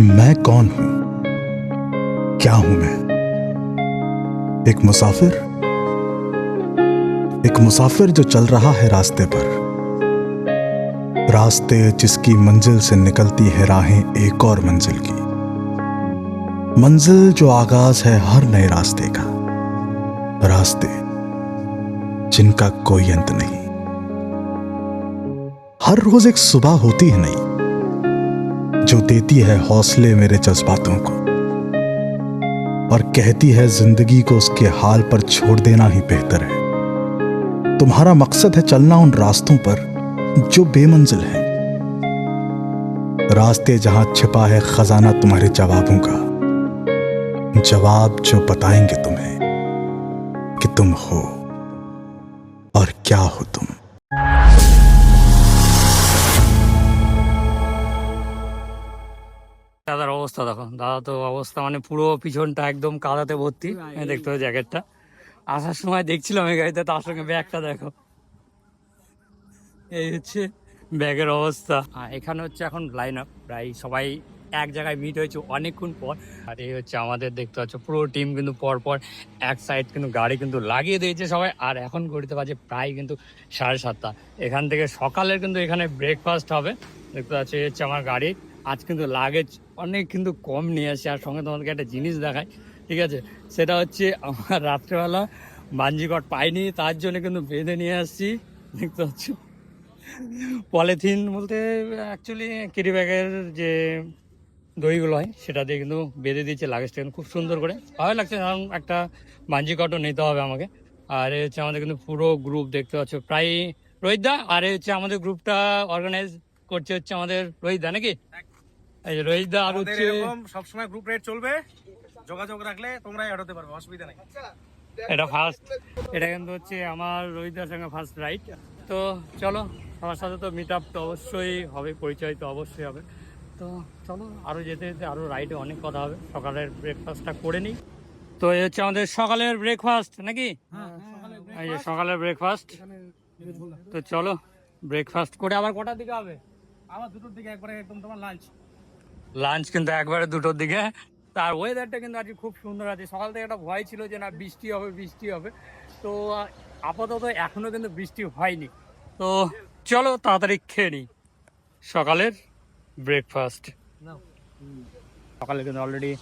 मैं कौन हूँ? क्या हूँ मैं? एक मुसाफिर? एक मुसाफिर जो चल रहा है रास्ते पर। रास्ते जिसकी मंजिल से निकलती है राहें एक और मंजिल की। मंजिल जो आगाज़ है हर नए रास्ते का। रास्ते जिनका कोई अंत नहीं। हर रोज एक सुबह होती है नई। जो देती है हौसले मेरे जज्बातों को, और कहती है ज़िंदगी को उसके हाल पर छोड़ देना ही बेहतर है। तुम्हारा मकसद है चलना उन रास्तों पर जो बेमंजिल है। रास्ते जहाँ छिपा है खजाना तुम्हारे जवाबों का, जवाब जो बताएँगे तुम्हें कि तुम हो और क्या हो तुम। দেখো। দাদা তো অবস্থা মানে পুরো পিছনটা একদম কাদাতে ভর্তি। দেখতে হবে জ্যাকেটটা। আসার সময় দেখছিলাম এই গাড়িতে তার সঙ্গে ব্যাগটা দেখো। এই হচ্ছে ব্যাগের অবস্থা। আর এখানে হচ্ছে এখন লাইন আপ প্রায় সবাই এক জায়গায় মিট হয়েছে অনেকক্ষণ পর। আর এই হচ্ছে আমাদের দেখতে পাচ্ছ পুরো টিম কিন্তু পর পর এক সাইড কিন্তু গাড়ি কিন্তু লাগিয়ে দিয়েছে সবাই। আর এখন ঘড়িতে বাজে প্রায় কিন্তু সাড়ে সাতটা। এখান থেকে সকালের কিন্তু এখানে ব্রেকফাস্ট হবে। দেখতে পাচ্ছি এই হচ্ছে আমার গাড়ি। আজ কিন্তু লাগেজ অনেক কিন্তু কম নিয়ে আসি। আর সঙ্গে তোমাদেরকে একটা জিনিস দেখাই, ঠিক আছে? সেটা হচ্ছে আমার রাত্রেবেলা বাঞ্জিকট পাইনি, তার জন্য কিন্তু বেঁধে নিয়ে আসছি, দেখতে পাচ্ছ? পলিথিন বলতে অ্যাকচুয়ালি কেরি ব্যাগের যে দইগুলো হয়, সেটা দিয়ে কিন্তু বেঁধে দিয়েছে লাগেজটা কিন্তু খুব সুন্দর করে। ভালো লাগছে, কারণ একটা বাঞ্জি কটও নিতে হবে আমাকে। আর হচ্ছে আমাদের কিন্তু পুরো গ্রুপ দেখতে পাচ্ছ। প্রায় রোহিতদা, আর হচ্ছে আমাদের গ্রুপটা অর্গানাইজ করছে হচ্ছে আমাদের রোহিতদা, নাকি? এই রোহিতদা আর আমাদের হচ্ছে। এরকম সবসময় গ্রুপ রেট চলবে। যোগাযোগ রাখলে তোমরা অ্যাড হতে পারবে অসুবিধা নেই। এটা ফার্স্ট এটা কিন্তু হচ্ছে আমার রোহিতদার সঙ্গে ফার্স্ট রাইড তো চলো সবার সাথে তো মিট আপ তো অবশ্যই হবে পরিচয় তো অবশ্যই হবে। তো চলো আরও যেতে যেতে আরও রাইডে অনেক কথা হবে। সকালের ব্রেকফাস্টটা করে নিই। তো এই হচ্ছে আমাদের সকালের ব্রেকফাস্ট নাকি? এই যে সকালের ব্রেকফাস্ট তো চলো ব্রেকফাস্ট করে আবার কটার দিকে হবে? আমার দুটোর দিকে একবারে একদম তোমার লাঞ্চ লাঞ্চ কিন্তু একবারে দুটোর দিকে। তার ওয়েদারটা কিন্তু আজকে খুব সুন্দর আছে। সকাল থেকে একটা ভয় ছিল যে না, বৃষ্টি হবে বৃষ্টি হবে। তো আপাতত এখনও কিন্তু বৃষ্টি হয়নি। তো, চলো তাড়াতাড়ি খেয়ে নিই। সকালের ব্রেকফাস্ট সকালে কিন্তু অলরেডি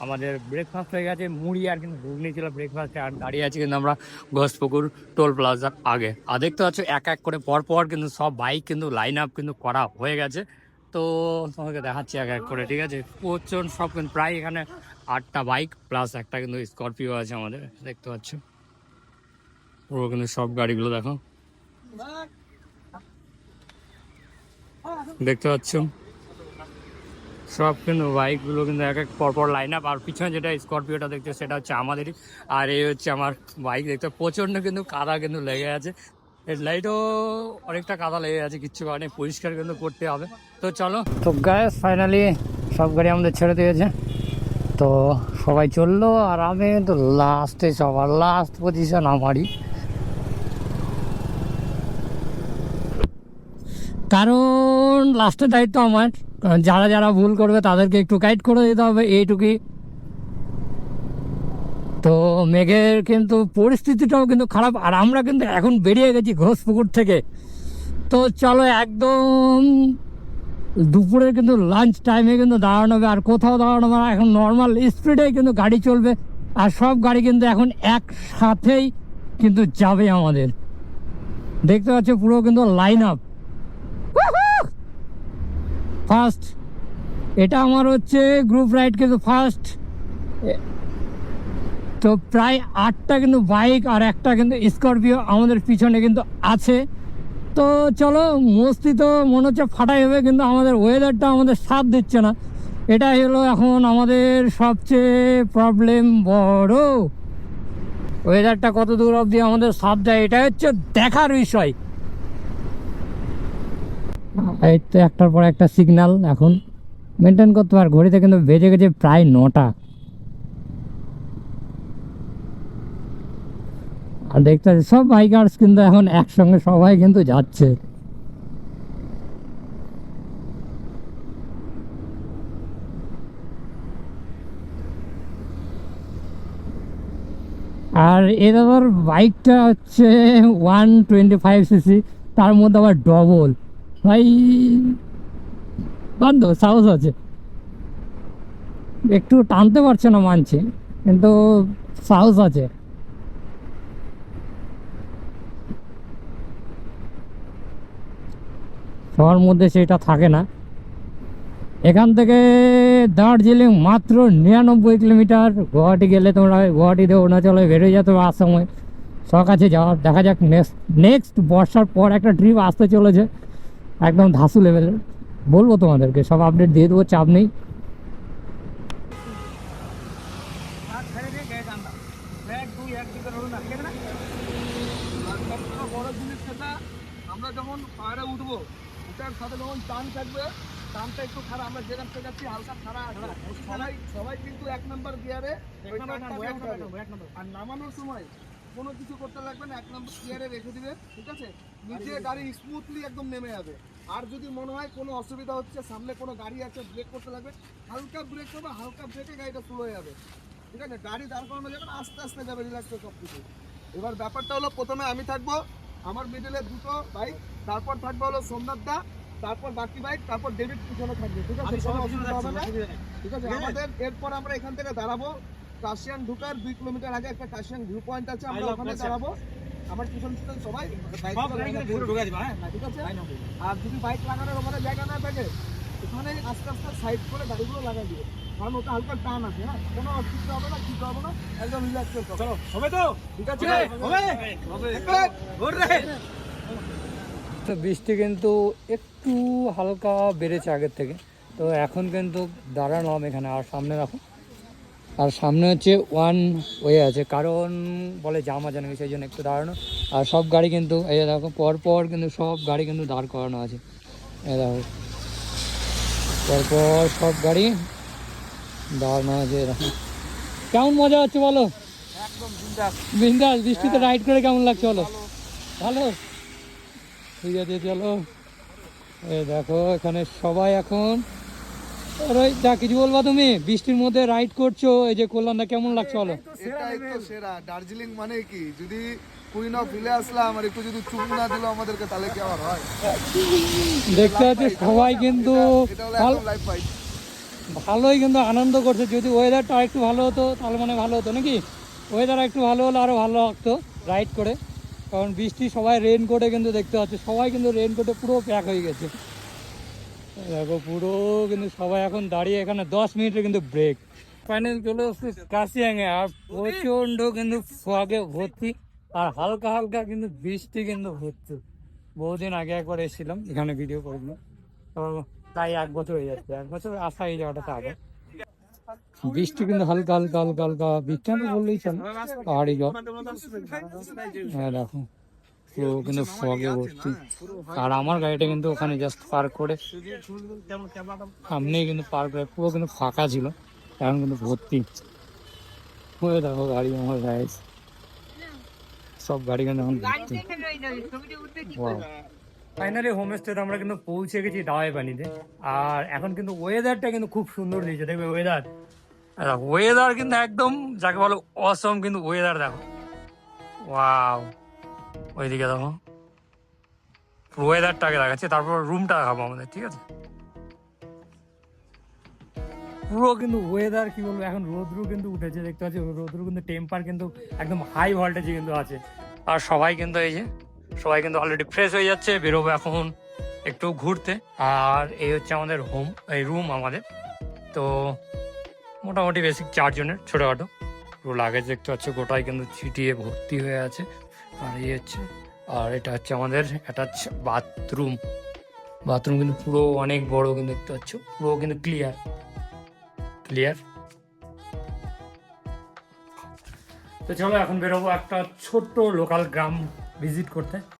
আমাদের ব্রেকফাস্ট হয়ে গেছে। মুড়ি আর কিন্তু ঘুগনি ছিল ব্রেকফাস্টে আর দাঁড়িয়ে আছি কিন্তু আমরা ঘোষপুকুর টোল প্লাজার আগে। আর দেখতে পাচ্ছ, এক এক করে পর পর কিন্তু সব বাইক কিন্তু লাইন আপ কিন্তু করা হয়ে গেছে। তো তোমাকে দেখাচ্ছি এক এক করে, ঠিক আছে? প্রচুর সব কিন্তু প্রায় এখানে আটটা বাইক প্লাস একটা কিন্তু স্করপিও আছে আমাদের, দেখতে পাচ্ছ? পুরো কিন্তু সব গাড়িগুলো দেখো। দেখতে পাচ্ছ? সব কিন্তু বাইকগুলো কিন্তু এক এক পরপর লাইন আপ আর পিছনে যেটা স্করপিওটা দেখছ সেটা হচ্ছে আমাদেরই। আর এই হচ্ছে আমার বাইক, দেখতে প্রচণ্ড কিন্তু কাদা কিন্তু লেগে আছে। হেডলাইটও অনেকটা কাদা লেগে আছে কিচ্ছু কারণে পরিষ্কার কিন্তু করতে হবে। তো চলো। তো গ্যাস ফাইনালি সব গাড়ি আমাদের ছেড়ে দিয়েছে। তো সবাই চলল, আর আমি তো লাস্টে সবার লাস্ট পজিশন আমারই। কারণ লাস্টের দায়িত্ব আমার। যারা যারা ভুল করবে তাদেরকে একটু গাইড করে দিতে হবে, এইটুকুই। তো মেঘের কিন্তু পরিস্থিতিটাও কিন্তু খারাপ, আর আমরা কিন্তু এখন বেরিয়ে গেছি ঘোষপুকুর থেকে। তো চলো একদম দুপুরে কিন্তু লাঞ্চ টাইমে কিন্তু দাঁড়ানো হবে, আর কোথাও দাঁড়ানো হবে এখন নর্মাল স্পিডে কিন্তু গাড়ি চলবে, আর সব গাড়ি কিন্তু এখন একসাথেই কিন্তু যাবে আমাদের। দেখতে পাচ্ছ পুরো কিন্তু লাইন আপ ফার্স্ট এটা আমার হচ্ছে গ্রুপ রাইড কিন্তু ফার্স্ট তো প্রায় আটটা কিন্তু বাইক আর একটা কিন্তু স্করপিও আমাদের পিছনে কিন্তু আছে। তো চলো, মস্তি তো মনে হচ্ছে ফাটাই হবে, কিন্তু আমাদের ওয়েদারটা আমাদের সাথ দিচ্ছে না। এটাই হলো এখন আমাদের সবচেয়ে প্রবলেম বড়। ওয়েদারটা কত দূর অবধি আমাদের সাথ দেয় এটা হচ্ছে দেখার বিষয়। এই তো একটার পর একটা সিগন্যাল এখন। মেনটেন করতে পার, ঘড়িতে কিন্তু বেজে গেছে প্রায় নটা। আর দেখতে সব বাইকার্স কিন্তু এখন একসঙ্গে সবাই কিন্তু যাচ্ছে। আর এর আবার বাইকটা হচ্ছে ওয়ান টোয়েন্টি ফাইভ সিসি, তার মধ্যে আবার ডবল। ভাই বান্ধব সাহস আছে। একটু টানতে পারছে না মানছে, কিন্তু সাহস আছে। সবার মধ্যে সেটা থাকে না। এখান থেকে দার্জিলিং মাত্র নিরানব্বই কিলোমিটার। গুয়াহাটি গেলে তোমরা গুয়াহাটিতে অরুণাচলে বেরোয় যেতে আসামে শখ আছে যাওয়ার, দেখা যাক নেক্সট নেক্সট বর্ষার পর একটা ট্রিপ আসতে চলেছে। একদম ধাসু লেভেলের বলব তোমাদেরকে, সব আপডেট দিয়ে দেবো, চাপ নেই আর ছেড়ে দিয়ে গায়ে টান দাও। এক দুই এক দুই করে হলো না ঠিক আছে না আর সবথেকে বড় জিনিস যেটা আমরা যখন পাহাড়ে উঠবো উঠার সাথে যখন টান থাকবে টানটা একটু খারাপ আমরা যেখান থেকে যাচ্ছি হালকা খারাপ সবাই সবাই কিন্তু এক নম্বর গিয়ারে। আর নামানোর সময় কোনো কিছু করতে লাগবে না এক নম্বর গিয়ারে রেখে দিবে ঠিক আছে? নিচে গাড়ি স্মুথলি একদম নেমে যাবে। আর যদি মনে হয় কোনো অসুবিধা হচ্ছে সামনে কোনো গাড়ি আছে ব্রেক করতে লাগবে হালকা ব্রেক করবে হালকা ব্রেকে গাড়িটা স্লো হয়ে যাবে। ঠিক আছে? গাড়ি দাঁড় করানো যাবে না আস্তে আস্তে যাবে রিল্যাক্স সব কিছু এবার ব্যাপারটা হলো প্রথমে আমি থাকব আমার মিডিলে দুটো বাইক তারপর থাকবে হলো সোমনাথ দা তারপর বাকি বাইক তারপর ডেভিড পিছনে থাকবে ঠিক আছে? কোনো অসুবিধা হবে না। ঠিক আছে? আমাদের এরপর আমরা এখান থেকে দাঁড়াবো। কাশিয়ান ঢুকার দুই কিলোমিটার আগে একটা কাশিয়ান ভিউ পয়েন্ট আছে আমরা ওখানে দাঁড়াবো। আমার পিছন পিছন সবাই বাইক ঠিক আছে? আর যদি বাইক লাগানোর ওখানে জায়গা না থাকে ওখানে আস্তে আস্তে সাইড করে গাড়িগুলো লাগাই দিবে কারণ ওটা হালকা টান আছে হ্যাঁ? কোনো অসুবিধা হবে না কিছু হবে না একদম রিল্যাক্স চলো হবে তো? ঠিক আছে? হবে হবে। তো বৃষ্টি কিন্তু একটু হালকা বেড়েছে আগের থেকে। তো এখন কিন্তু দাঁড়ালাম এখানে আর সামনে রাখো। আর সামনে হচ্ছে ওয়ান ওয়ে আছে কারণ বলে জামা জানা সেই জন্য একটু দাঁড়ানো। আর সব গাড়ি কিন্তু এই দেখো পর পর কিন্তু সব গাড়ি কিন্তু দাঁড় করানো আছে। এই দেখো পরপর সব গাড়ি দাঁড়ানো আছে দেখো। কেমন মজা হচ্ছে বলো? বিন্দাস। বিন্দাস বৃষ্টিতে রাইড করে কেমন লাগছে বলো? ভালো? ঠিক আছে চলো। এই দেখো এখানে সবাই এখন। আর ওই যা কিছু বলবা তুমি? বৃষ্টির মধ্যে রাইড করছ। এই যে কল্যাণটা কেমন লাগছে বলো? এটাই তো সেরা দার্জিলিং মানে কি? যদি কুইন অফ হিলে আসলাম আর একটু যদি চুমু না দিল আমাদেরকে তাহলে কি আবার হয়? দেখতে পাচ্ছি সবাই কিন্তু ভালোই কিন্তু আনন্দ করছে। যদি ওয়েদারটা একটু ভালো হতো তাহলে মানে ভালো হতো নাকি? ওয়েদার একটু ভালো হলে আরও ভালো লাগতো রাইড করে। কারণ বৃষ্টি সবাই রেন কোটে কিন্তু দেখতে পাচ্ছে, সবাই কিন্তু রেন কোটে পুরো প্যাক হয়ে গেছে। দেখো পুরো কিন্তু সবাই এখন দাঁড়িয়ে, এখানে দশ মিনিটে কিন্তু ব্রেক ফাইনাল চলে আসছে কাশিয়াঙে, আর প্রচণ্ড কিন্তু ফগে ভর্তি, আর হালকা হালকা কিন্তু বৃষ্টি কিন্তু হচ্ছে। বহুদিন আগে একবার এসেছিলাম, এখানে ভিডিও করলাম। তো তাই এক বছর হয়ে যাচ্ছে, এক বছর আসা এই জায়গাটাতে আগে। বৃষ্টি কিন্তু হালকা হালকা হালকা হালকা। বৃষ্টি আমি বললেই চলে। পাহাড়ি জল। হ্যাঁ দেখো। পুরো কিন্তু ফগে ভর্তি। আর আমার গাড়িটা কিন্তু ওখানে জাস্ট পার্ক করে। সামনেই কিন্তু পার্ক করে। পুরো কিন্তু ফাঁকা ছিল। এখন কিন্তু ভর্তি। ওই দেখো গাড়ি আমার গাড়ি সব গাড়ি কিন্তু এখন ভর্তি। ফাইনালি হোমস্টেতে আমরা কিন্তু পৌঁছে গেছি দাওয়াই পানিতে আর এখন কিন্তু ওয়েদারটা কিন্তু খুব সুন্দর দিয়েছে। দেখবে ওয়েদার ওয়েদার কিন্তু একদম, যাকে বলো অসম কিন্তু ওয়েদার দেখো। ওয়াও ওইদিকে দেখো। ওয়েদারটাকে দেখাচ্ছে। তারপর রুমটা দেখাবো আমাদের, ঠিক আছে? পুরো কিন্তু ওয়েদার কি বলব, এখন রোদ্রু কিন্তু উঠেছে, দেখতে পাচ্ছি? রোদ্রু কিন্তু টেম্পার কিন্তু একদম হাই ভোল্টেজে কিন্তু আছে। আর সবাই কিন্তু এই যে সবাই কিন্তু অলরেডি ফ্রেশ হয়ে যাচ্ছে, বেরোবো এখন একটু ঘুরতে। আর এই হচ্ছে আমাদের হোম এই রুম আমাদের। তো মোটামুটি বেসিক চারজনের, ছোটোখাটো। পুরো লাগেজ দেখতে পাচ্ছ, গোটাই কিন্তু ছিটিয়ে ভর্তি হয়ে আছে। আর এই হচ্ছে, আর এটা হচ্ছে আমাদের অ্যাটাচ বাথরুম বাথরুম কিন্তু পুরো অনেক বড় কিন্তু দেখতে পাচ্ছ, পুরো কিন্তু ক্লিয়ার ক্লিয়ার তো চলো এখন বেরোবো একটা ছোট্ট লোকাল গ্রাম ভিজিট করতে